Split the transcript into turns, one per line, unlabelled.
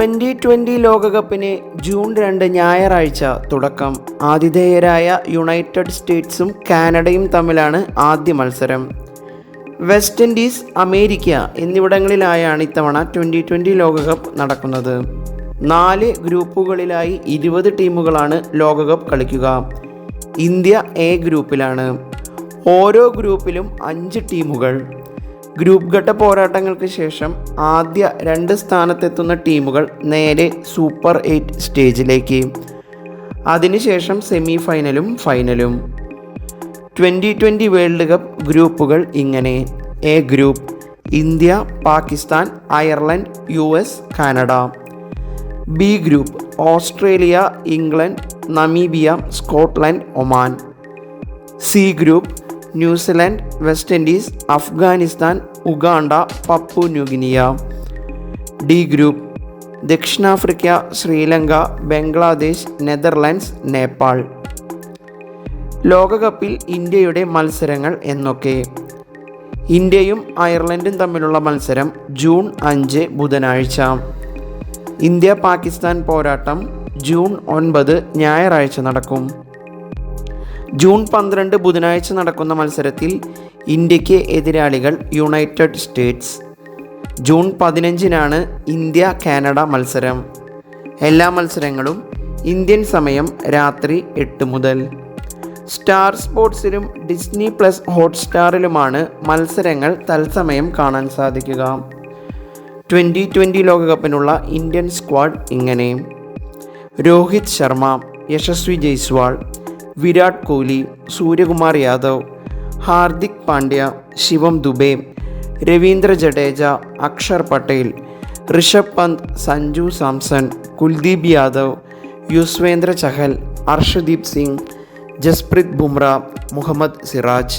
Twenty twenty ലോകകപ്പിന് June രണ്ട് ഞായറാഴ്ച തുടക്കം. ആതിഥേയരായ യുണൈറ്റഡ് സ്റ്റേറ്റ്സും കാനഡയും തമ്മിലാണ് ആദ്യ മത്സരം. വെസ്റ്റ് ഇൻഡീസ് അമേരിക്ക എന്നിവിടങ്ങളിലായാണ് ഇത്തവണ ട്വന്റി ട്വന്റി ലോകകപ്പ് നടക്കുന്നത്. നാല് ഗ്രൂപ്പുകളിലായി ഇരുപത് ടീമുകളാണ് ലോകകപ്പ് കളിക്കുക. ഇന്ത്യ എ ഗ്രൂപ്പിലാണ്. ഓരോ ഗ്രൂപ്പിലും അഞ്ച് ടീമുകൾ. ഗ്രൂപ്പ് ഘട്ട പോരാട്ടങ്ങൾക്ക് ശേഷം ആദ്യ രണ്ട് സ്ഥാനത്തെത്തുന്ന ടീമുകൾ നേരെ സൂപ്പർ എയ്റ്റ് സ്റ്റേജിലേക്ക്. അതിനുശേഷം സെമി ഫൈനലും. ഫൈനലും ട്വന്റി ട്വന്റി വേൾഡ് കപ്പ് ഗ്രൂപ്പുകൾ ഇങ്ങനെ. A group India Pakistan Ireland U S Canada. B group Australia England Namibia Scotland Oman. C group New Zealand West Indies Afghanistan Uganda Papua New Guinea. D group ദക്ഷിണാഫ്രിക്ക Sri Lanka Bangladesh Netherlands Nepal. ലോകകപ്പിൽ ഇന്ത്യയുടെ മത്സരങ്ങൾ എന്നൊക്കെ. ഇന്ത്യയും അയർലൻഡും തമ്മിലുള്ള മത്സരം ജൂൺ അഞ്ച് ബുധനാഴ്ച. ഇന്ത്യ പാകിസ്ഥാൻ പോരാട്ടം ജൂൺ ഒൻപത് ഞായറാഴ്ച നടക്കും. ജൂൺ പന്ത്രണ്ട് ബുധനാഴ്ച നടക്കുന്ന മത്സരത്തിൽ ഇന്ത്യയ്ക്ക് എതിരാളികൾ യുണൈറ്റഡ് സ്റ്റേറ്റ്സ്. ജൂൺ പതിനഞ്ചിനാണ് ഇന്ത്യ കാനഡ മത്സരം. എല്ലാ മത്സരങ്ങളും ഇന്ത്യൻ സമയം രാത്രി എട്ട് മുതൽ. സ്റ്റാർ സ്പോർട്സിലും ഡിസ്നി പ്ലസ് ഹോട്ട്സ്റ്റാറിലുമാണ് മത്സരങ്ങൾ തത്സമയം കാണാൻ സാധിക്കുക. ട്വന്റി ട്വന്റി ലോകകപ്പിനുള്ള ഇന്ത്യൻ സ്ക്വാഡ് ഇങ്ങനെ. രോഹിത് ശർമ്മ യശസ്വി ജയ്സ്വാൾ വിരാട് കോഹ്ലി സൂര്യകുമാർ യാദവ് ഹാർദിക് പാണ്ഡ്യ ശിവം ദുബെ രവീന്ദ്ര ജഡേജ അക്ഷർ പട്ടേൽ ഋഷഭ് പന്ത് സഞ്ജു സാംസൺ കുൽദീപ് യാദവ് യുസ്വേന്ദ്ര ചഹൽ അർഷദീപ് സിംഗ് ജസ്പ്രീത് ബുംറ മുഹമ്മദ് സിറാജ്.